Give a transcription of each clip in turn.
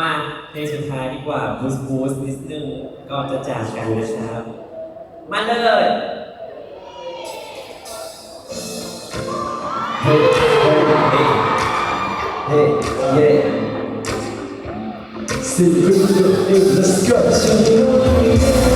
มาเพลงสุดท้ายดีกว่าบูสบูสนิดนึงก็จะจากกันนะครับ มาเลย Hey, hey, hey, hey, yeah. See you in the sky. ไม่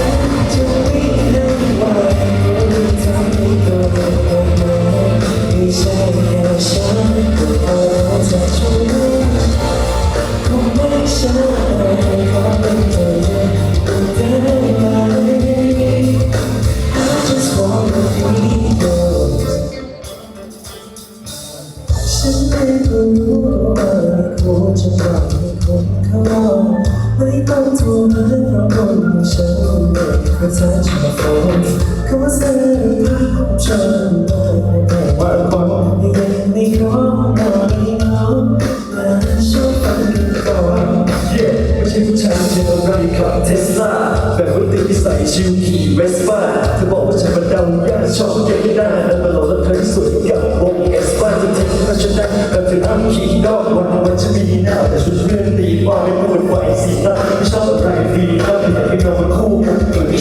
งไม่ขอหน่อยเอาและชอบฟังกันก่อน Yeah ไม่ใช่ผู้ชายที่เราไรขับเทสลาแบบว่าติดที่ใส่ชิวขี่เวสป้าเธอบอกว่าฉันมันดำยากชอบทุกอย่างที่ได้แล้วมาหลอกแล้วเธอที่สุดกับวงเอสป้าจนถึงเราชนะแบบถึงอ้ำขี่ดอกวันวันจะมีหน้าแต่ชุดเพื่อนตีว่าไม่พูดไหวสีหน้าไม่ชอบอะไรดีก็ไม่อยากให้เรามาคู่กัน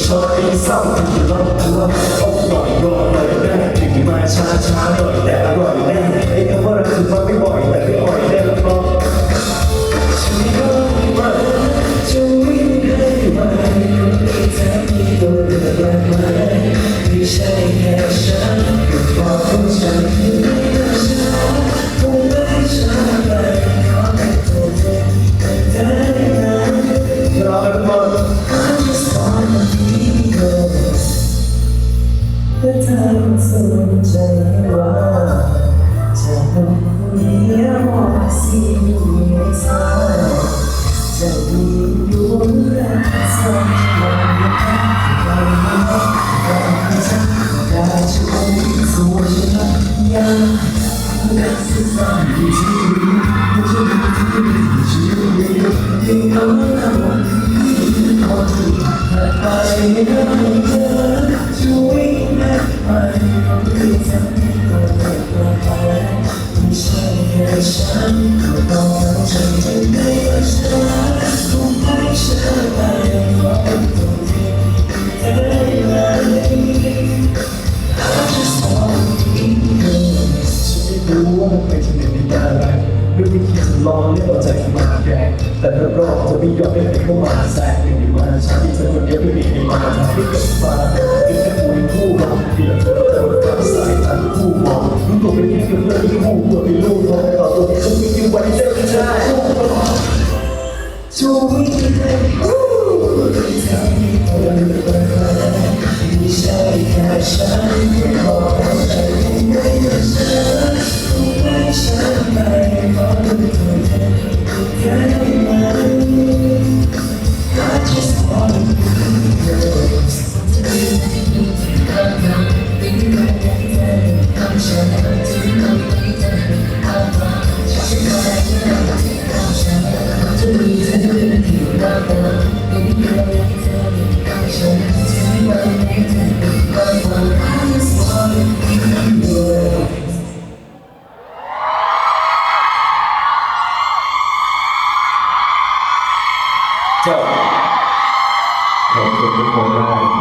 ชอนไม่ชอบตีเศร้าที่เราตัวอกหน่อยรอหน่อยได้ถึงมาช้าช้าหน่อยแต่อร่อยแน่ไอ้คำว่ารักคือมาไม่บ่อยแต่ สนใจว่าจะเป็นผู้เดียวสิ่งไม่สายจะมีดวงรักสักวันที่ใครไม่รักแต่ฉันได้ช่วยส่วนฉันยังรักสักวันที่ชีวิตมันจะมีที่ชีวิตที่เขาทำวันที่คนที่ผ่านไป รู้ว่ามันเป็นชนิดนิยายอะไรด้วยวิธีทดลองเรียกว่าใจมาแกงแต่รอบๆจะไม่ยอมให้ใครเข้ามาแทรกหนึ่งในมาฉันที่คนเดียวไม่มีใครมาทำให้เกิดมาเป็นแค่คุยคู่หลอกเดียวแต่ว่าการสายทันคู่มอง จบขอบคุณทุกคนมาก